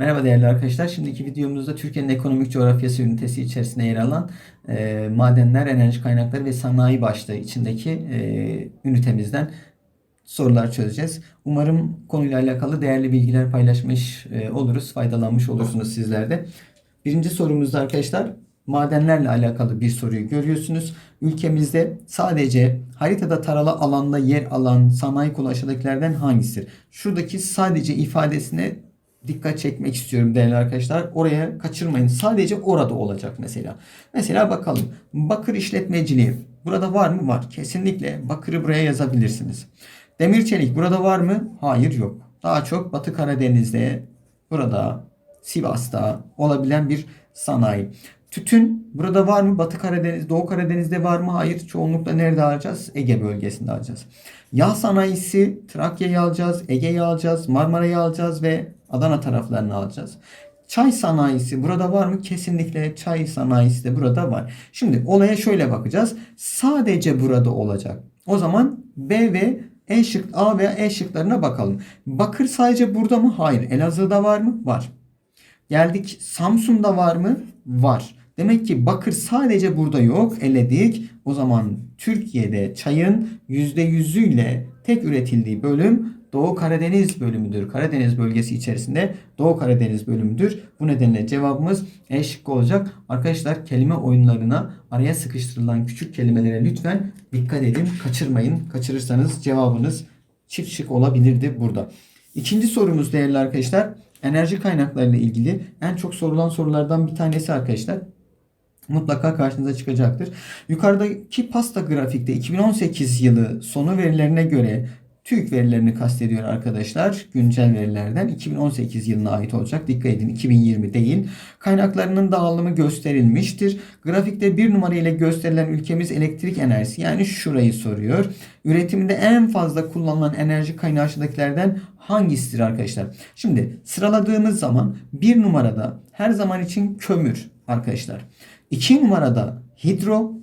Merhaba değerli arkadaşlar. Şimdiki videomuzda Türkiye'nin ekonomik coğrafyası ünitesi içerisinde yer alan e, madenler, enerji kaynakları ve sanayi başlığı içindeki e, ünitemizden sorular çözeceğiz. Umarım konuyla alakalı değerli bilgiler paylaşmış e, oluruz, faydalanmış olursunuz sizler de. Birinci sorumuzda arkadaşlar madenlerle alakalı bir soruyu görüyorsunuz. Ülkemizde sadece haritada taralı alanda yer alan sanayi kolu hangisidir? Şuradaki sadece ifadesine dikkat çekmek istiyorum değerli arkadaşlar. Oraya kaçırmayın. Sadece orada olacak mesela. Mesela bakalım. Bakır işletmeciliği. Burada var mı? Var. Kesinlikle bakırı buraya yazabilirsiniz. Demir çelik burada var mı? Hayır yok. Daha çok Batı Karadeniz'de, burada, Sivas'ta olabilen bir sanayi. Tütün burada var mı? Batı Karadeniz, Doğu Karadeniz'de var mı? Hayır. Çoğunlukla nerede alacağız? Ege bölgesinde alacağız. Yağ sanayisi Trakya'yı alacağız, Ege'yi alacağız, Marmara'yı alacağız ve Adana taraflarını alacağız. Çay sanayisi burada var mı? Kesinlikle çay sanayisi de burada var. Şimdi olaya şöyle bakacağız. Sadece burada olacak. O zaman B ve E şık A veya E şıklarına bakalım. Bakır sadece burada mı? Hayır. Elazığ'da var mı? Var. Geldik Samsun'da var mı? Var. Demek ki bakır sadece burada yok. Eledik. O zaman Türkiye'de çayın %100'üyle tek üretildiği bölüm Doğu Karadeniz bölümüdür. Karadeniz bölgesi içerisinde Doğu Karadeniz bölümüdür. Bu nedenle cevabımız E şıkkı olacak. Arkadaşlar kelime oyunlarına araya sıkıştırılan küçük kelimelere lütfen dikkat edin. Kaçırmayın. Kaçırırsanız cevabınız çift şık olabilirdi burada. İkinci sorumuz değerli arkadaşlar enerji kaynaklarıyla ilgili en çok sorulan sorulardan bir tanesi arkadaşlar mutlaka karşınıza çıkacaktır. Yukarıdaki pasta grafikte 2018 yılı sonu verilerine göre TÜİK verilerini kastediyor arkadaşlar. Güncel verilerden 2018 yılına ait olacak. Dikkat edin 2020 değil. Kaynaklarının dağılımı gösterilmiştir. Grafikte bir numara ile gösterilen ülkemiz elektrik enerjisi yani şurayı soruyor. Üretimde en fazla kullanılan enerji kaynağı hangisidir arkadaşlar? Şimdi sıraladığımız zaman bir numarada her zaman için kömür arkadaşlar. 2 numarada hidro,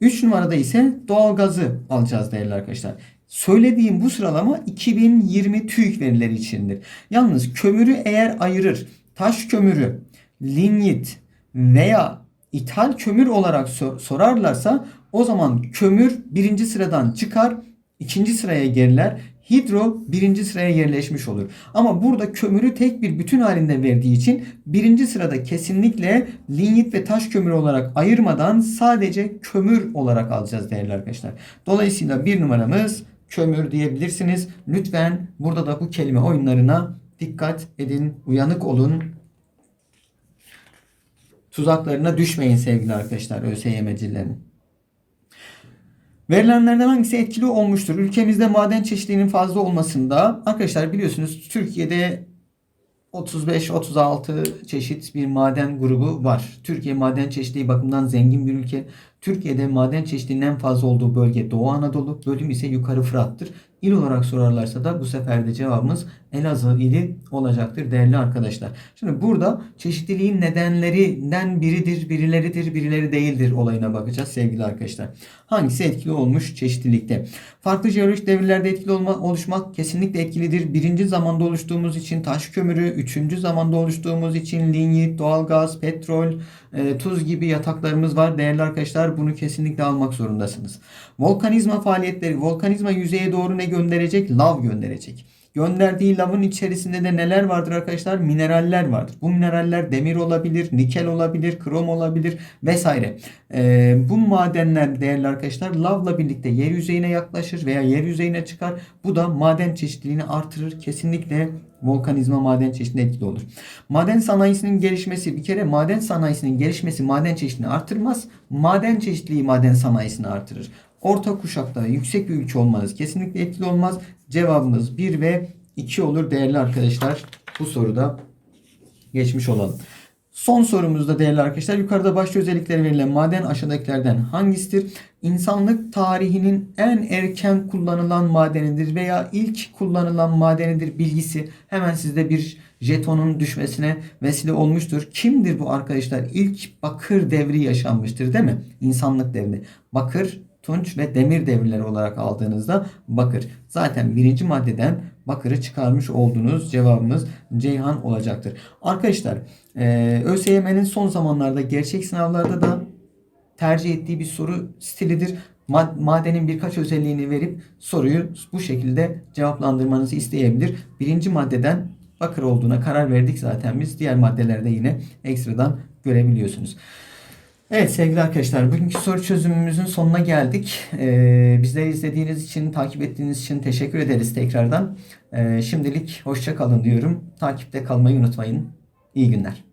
3 numarada ise doğalgazı alacağız değerli arkadaşlar. Söylediğim bu sıralama 2020 TÜİK verileri içindir. Yalnız kömürü eğer ayırır, taş kömürü, linyit veya ithal kömür olarak sor- sorarlarsa o zaman kömür birinci sıradan çıkar, ikinci sıraya geriler. Hidro birinci sıraya yerleşmiş olur. Ama burada kömürü tek bir bütün halinde verdiği için birinci sırada kesinlikle linyit ve taş kömürü olarak ayırmadan sadece kömür olarak alacağız değerli arkadaşlar. Dolayısıyla bir numaramız kömür diyebilirsiniz. Lütfen burada da bu kelime oyunlarına dikkat edin, uyanık olun. Tuzaklarına düşmeyin sevgili arkadaşlar ÖSYM'cilerin. Verilenlerden hangisi etkili olmuştur? Ülkemizde maden çeşitliliğinin fazla olmasında arkadaşlar biliyorsunuz Türkiye'de 35-36 çeşit bir maden grubu var. Türkiye maden çeşitliliği bakımından zengin bir ülke. Türkiye'de maden çeşitliliğinin en fazla olduğu bölge Doğu Anadolu, bölüm ise Yukarı Fırat'tır. İl olarak sorarlarsa da bu sefer de cevabımız Elazığ ili olacaktır değerli arkadaşlar. Şimdi burada çeşitliliğin nedenlerinden biridir, birileridir, birileri değildir olayına bakacağız sevgili arkadaşlar. Hangisi etkili olmuş çeşitlilikte? Farklı jeolojik devirlerde etkili olma, oluşmak kesinlikle etkilidir. Birinci zamanda oluştuğumuz için taş kömürü, üçüncü zamanda oluştuğumuz için linyit, doğalgaz, petrol, e, tuz gibi yataklarımız var. Değerli arkadaşlar bunu kesinlikle almak zorundasınız. Volkanizma faaliyetleri, volkanizma yüzeye doğru ne gönderecek? Lav gönderecek. Gönderdiği lavın içerisinde de neler vardır arkadaşlar? Mineraller vardır. Bu mineraller demir olabilir, nikel olabilir, krom olabilir vesaire. Ee, bu madenler değerli arkadaşlar lavla birlikte yer yüzeyine yaklaşır veya yer yüzeyine çıkar. Bu da maden çeşitliliğini artırır. Kesinlikle volkanizma maden çeşitliliğine etkili olur. Maden sanayisinin gelişmesi bir kere maden sanayisinin gelişmesi maden çeşitliliğini artırmaz. Maden çeşitliliği maden sanayisini artırır. Orta kuşakta yüksek bir ülke olmanız kesinlikle etkili olmaz. Cevabımız 1 ve 2 olur değerli arkadaşlar. Bu soruda geçmiş olalım. Son sorumuzda değerli arkadaşlar yukarıda başta özellikleri verilen maden aşağıdakilerden hangisidir? İnsanlık tarihinin en erken kullanılan madenidir veya ilk kullanılan madenidir bilgisi hemen sizde bir jetonun düşmesine vesile olmuştur. Kimdir bu arkadaşlar? İlk bakır devri yaşanmıştır değil mi? İnsanlık devri. Bakır, tunç ve demir devirleri olarak aldığınızda bakır. Zaten birinci maddeden bakırı çıkarmış olduğunuz cevabımız Ceyhan olacaktır. Arkadaşlar e, ÖSYM'nin son zamanlarda gerçek sınavlarda da tercih ettiği bir soru stilidir. Ma- Madenin birkaç özelliğini verip soruyu bu şekilde cevaplandırmanızı isteyebilir. Birinci maddeden bakır olduğuna karar verdik zaten biz. Diğer maddelerde yine ekstradan görebiliyorsunuz. Evet sevgili arkadaşlar bugünkü soru çözümümüzün sonuna geldik. Ee, bizleri izlediğiniz için, takip ettiğiniz için teşekkür ederiz tekrardan. Ee, şimdilik hoşça kalın diyorum. Takipte kalmayı unutmayın. İyi günler.